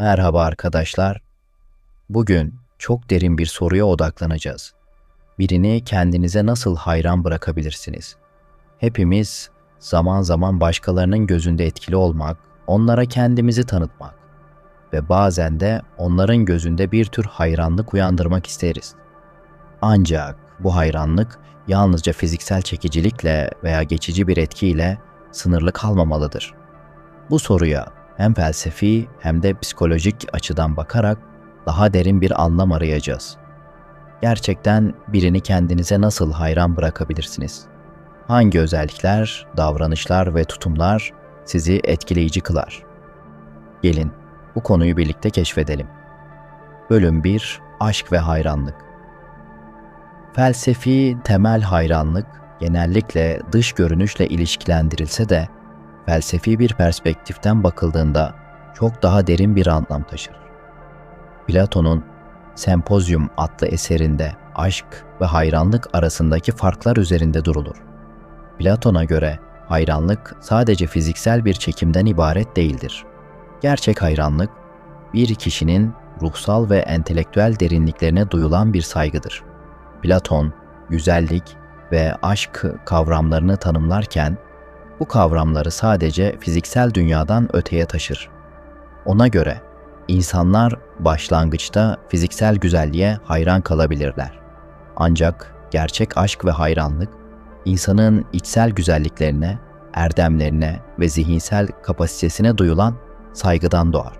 Merhaba arkadaşlar. Bugün çok derin bir soruya odaklanacağız. Birini kendinize nasıl hayran bırakabilirsiniz? Hepimiz zaman zaman başkalarının gözünde etkili olmak, onlara kendimizi tanıtmak ve bazen de onların gözünde bir tür hayranlık uyandırmak isteriz. Ancak bu hayranlık yalnızca fiziksel çekicilikle veya geçici bir etkiyle sınırlı kalmamalıdır. Bu soruya hem felsefi hem de psikolojik açıdan bakarak daha derin bir anlam arayacağız. Gerçekten birini kendinize nasıl hayran bırakabilirsiniz? Hangi özellikler, davranışlar ve tutumlar sizi etkileyici kılar? Gelin bu konuyu birlikte keşfedelim. Bölüm 1 Aşk ve Hayranlık Felsefi temel hayranlık genellikle dış görünüşle ilişkilendirilse de felsefi bir perspektiften bakıldığında çok daha derin bir anlam taşır. Platon'un Sempozyum adlı eserinde aşk ve hayranlık arasındaki farklar üzerinde durulur. Platon'a göre hayranlık sadece fiziksel bir çekimden ibaret değildir. Gerçek hayranlık, bir kişinin ruhsal ve entelektüel derinliklerine duyulan bir saygıdır. Platon, güzellik ve aşk kavramlarını tanımlarken bu kavramları sadece fiziksel dünyadan öteye taşır. Ona göre insanlar başlangıçta fiziksel güzelliğe hayran kalabilirler. Ancak gerçek aşk ve hayranlık insanın içsel güzelliklerine, erdemlerine ve zihinsel kapasitesine duyulan saygıdan doğar.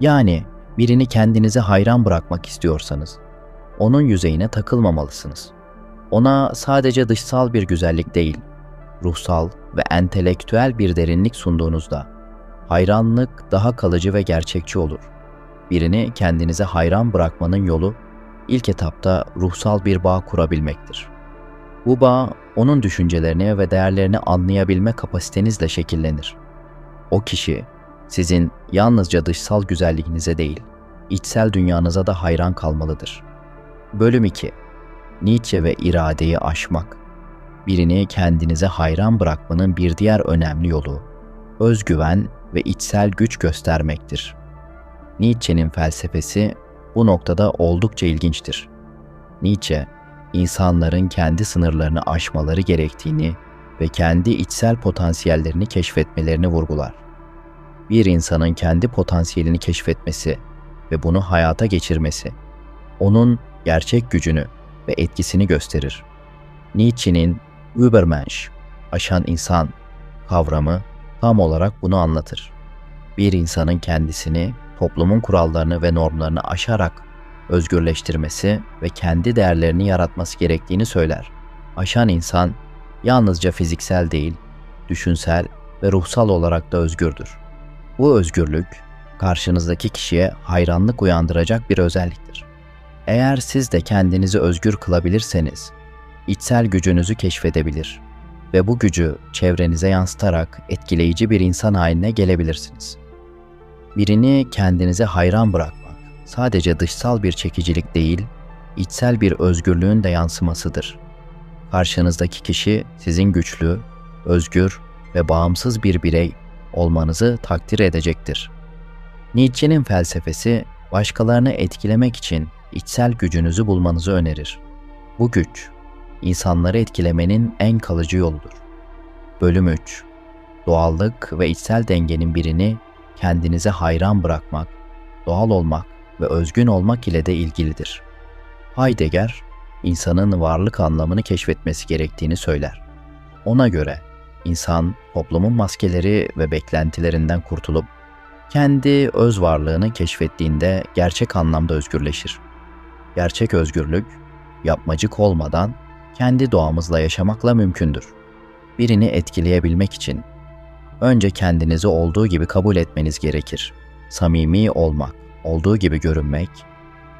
Yani birini kendinize hayran bırakmak istiyorsanız onun yüzeyine takılmamalısınız. Ona sadece dışsal bir güzellik değil, ruhsal ve entelektüel bir derinlik sunduğunuzda hayranlık daha kalıcı ve gerçekçi olur. Birini kendinize hayran bırakmanın yolu ilk etapta ruhsal bir bağ kurabilmektir. Bu bağ onun düşüncelerini ve değerlerini anlayabilme kapasitenizle şekillenir. O kişi sizin yalnızca dışsal güzelliğinize değil, içsel dünyanıza da hayran kalmalıdır. Bölüm 2 Nietzsche ve iradeyi aşmak birini kendinize hayran bırakmanın bir diğer önemli yolu, özgüven ve içsel güç göstermektir. Nietzsche'nin felsefesi bu noktada oldukça ilginçtir. Nietzsche, insanların kendi sınırlarını aşmaları gerektiğini ve kendi içsel potansiyellerini keşfetmelerini vurgular. Bir insanın kendi potansiyelini keşfetmesi ve bunu hayata geçirmesi, onun gerçek gücünü ve etkisini gösterir. Nietzsche'nin Übermensch, aşan insan kavramı tam olarak bunu anlatır. Bir insanın kendisini, toplumun kurallarını ve normlarını aşarak özgürleştirmesi ve kendi değerlerini yaratması gerektiğini söyler. Aşan insan yalnızca fiziksel değil, düşünsel ve ruhsal olarak da özgürdür. Bu özgürlük karşınızdaki kişiye hayranlık uyandıracak bir özelliktir. Eğer siz de kendinizi özgür kılabilirseniz içsel gücünüzü keşfedebilir ve bu gücü çevrenize yansıtarak etkileyici bir insan haline gelebilirsiniz. Birini kendinize hayran bırakmak sadece dışsal bir çekicilik değil, içsel bir özgürlüğün de yansımasıdır. Karşınızdaki kişi sizin güçlü, özgür ve bağımsız bir birey olmanızı takdir edecektir. Nietzsche'nin felsefesi başkalarını etkilemek için içsel gücünüzü bulmanızı önerir. Bu güç insanları etkilemenin en kalıcı yoludur. Bölüm 3 Doğallık ve içsel dengenin birini kendinize hayran bırakmak, doğal olmak ve özgün olmak ile de ilgilidir. Heidegger, insanın varlık anlamını keşfetmesi gerektiğini söyler. Ona göre insan toplumun maskeleri ve beklentilerinden kurtulup kendi öz varlığını keşfettiğinde gerçek anlamda özgürleşir. Gerçek özgürlük yapmacık olmadan kendi doğamızla yaşamakla mümkündür. Birini etkileyebilmek için önce kendinizi olduğu gibi kabul etmeniz gerekir. Samimi olmak, olduğu gibi görünmek,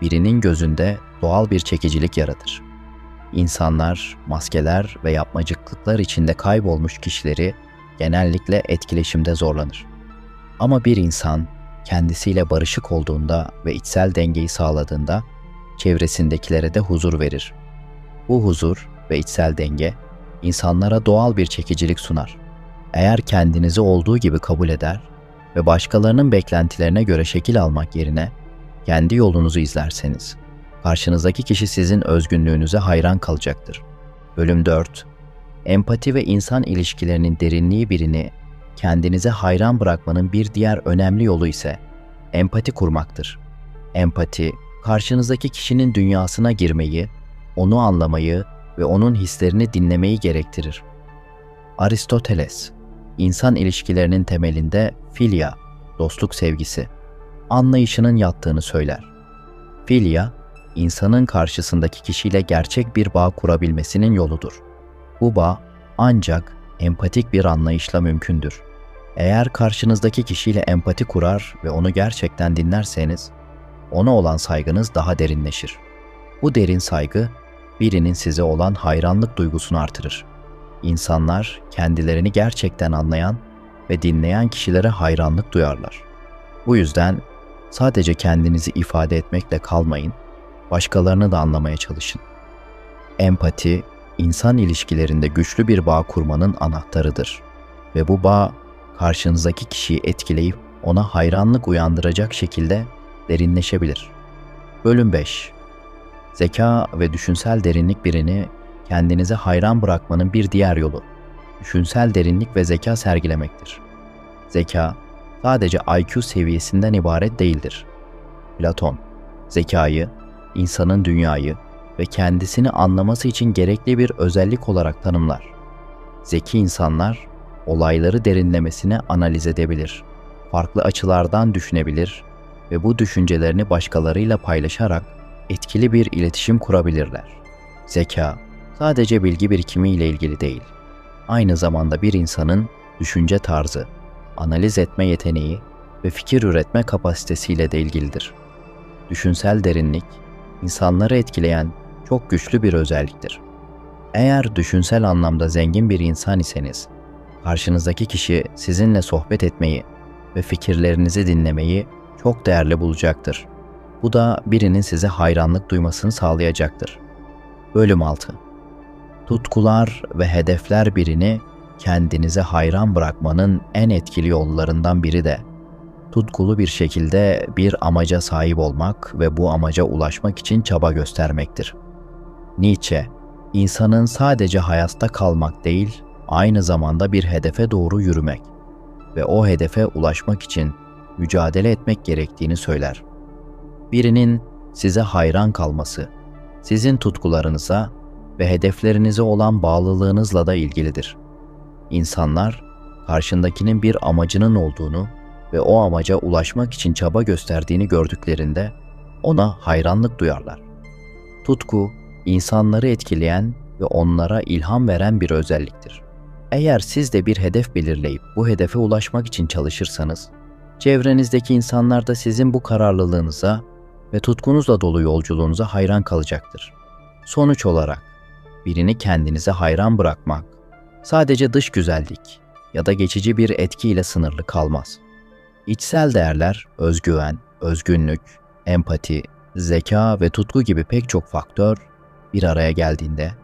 birinin gözünde doğal bir çekicilik yaratır. İnsanlar, maskeler ve yapmacıklıklar içinde kaybolmuş kişileri genellikle etkileşimde zorlanır. Ama bir insan kendisiyle barışık olduğunda ve içsel dengeyi sağladığında çevresindekilere de huzur verir. Bu huzur ve içsel denge insanlara doğal bir çekicilik sunar. Eğer kendinizi olduğu gibi kabul eder ve başkalarının beklentilerine göre şekil almak yerine kendi yolunuzu izlerseniz, karşınızdaki kişi sizin özgünlüğünüze hayran kalacaktır. Bölüm 4 Empati ve insan ilişkilerinin derinliği birini kendinize hayran bırakmanın bir diğer önemli yolu ise empati kurmaktır. Empati, karşınızdaki kişinin dünyasına girmeyi, onu anlamayı ve onun hislerini dinlemeyi gerektirir. Aristoteles, insan ilişkilerinin temelinde filya, dostluk sevgisi, anlayışının yattığını söyler. Filya, insanın karşısındaki kişiyle gerçek bir bağ kurabilmesinin yoludur. Bu bağ ancak empatik bir anlayışla mümkündür. Eğer karşınızdaki kişiyle empati kurar ve onu gerçekten dinlerseniz, ona olan saygınız daha derinleşir. Bu derin saygı, birinin size olan hayranlık duygusunu artırır. İnsanlar kendilerini gerçekten anlayan ve dinleyen kişilere hayranlık duyarlar. Bu yüzden sadece kendinizi ifade etmekle kalmayın, başkalarını da anlamaya çalışın. Empati, insan ilişkilerinde güçlü bir bağ kurmanın anahtarıdır ve bu bağ karşınızdaki kişiyi etkileyip ona hayranlık uyandıracak şekilde derinleşebilir. Bölüm 5 Zeka ve düşünsel derinlik birini kendinize hayran bırakmanın bir diğer yolu, düşünsel derinlik ve zeka sergilemektir. Zeka, sadece IQ seviyesinden ibaret değildir. Platon, zekayı, insanın dünyayı ve kendisini anlaması için gerekli bir özellik olarak tanımlar. Zeki insanlar, olayları derinlemesine analiz edebilir, farklı açılardan düşünebilir ve bu düşüncelerini başkalarıyla paylaşarak etkili bir iletişim kurabilirler. Zeka, sadece bilgi birikimi ile ilgili değil, aynı zamanda bir insanın düşünce tarzı, analiz etme yeteneği ve fikir üretme kapasitesiyle de ilgilidir. Düşünsel derinlik, insanları etkileyen çok güçlü bir özelliktir. Eğer düşünsel anlamda zengin bir insan iseniz, karşınızdaki kişi sizinle sohbet etmeyi ve fikirlerinizi dinlemeyi çok değerli bulacaktır. Bu da birinin size hayranlık duymasını sağlayacaktır. Bölüm 6 Tutkular ve hedefler birini kendinize hayran bırakmanın en etkili yollarından biri de tutkulu bir şekilde bir amaca sahip olmak ve bu amaca ulaşmak için çaba göstermektir. Nietzsche, insanın sadece hayatta kalmak değil, aynı zamanda bir hedefe doğru yürümek ve o hedefe ulaşmak için mücadele etmek gerektiğini söyler. Birinin size hayran kalması, sizin tutkularınıza ve hedeflerinize olan bağlılığınızla da ilgilidir. İnsanlar, karşındakinin bir amacının olduğunu ve o amaca ulaşmak için çaba gösterdiğini gördüklerinde ona hayranlık duyarlar. Tutku, insanları etkileyen ve onlara ilham veren bir özelliktir. Eğer siz de bir hedef belirleyip bu hedefe ulaşmak için çalışırsanız, çevrenizdeki insanlar da sizin bu kararlılığınıza ve tutkunuzla dolu yolculuğunuza hayran kalacaktır. Sonuç olarak birini kendinize hayran bırakmak sadece dış güzellik ya da geçici bir etkiyle sınırlı kalmaz. İçsel değerler, özgüven, özgünlük, empati, zeka ve tutku gibi pek çok faktör bir araya geldiğinde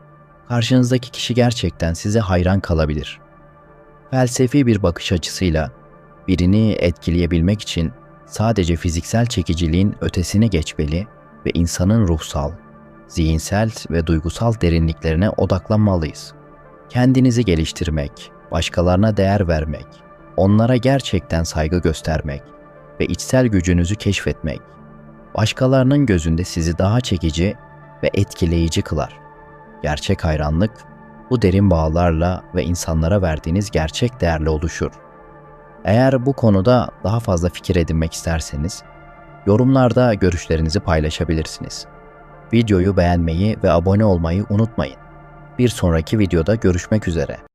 karşınızdaki kişi gerçekten size hayran kalabilir. Felsefi bir bakış açısıyla birini etkileyebilmek için sadece fiziksel çekiciliğin ötesine geçmeli ve insanın ruhsal, zihinsel ve duygusal derinliklerine odaklanmalıyız. Kendinizi geliştirmek, başkalarına değer vermek, onlara gerçekten saygı göstermek ve içsel gücünüzü keşfetmek, başkalarının gözünde sizi daha çekici ve etkileyici kılar. Gerçek hayranlık, bu derin bağlarla ve insanlara verdiğiniz gerçek değerle oluşur. Eğer bu konuda daha fazla fikir edinmek isterseniz, yorumlarda görüşlerinizi paylaşabilirsiniz. Videoyu beğenmeyi ve abone olmayı unutmayın. Bir sonraki videoda görüşmek üzere.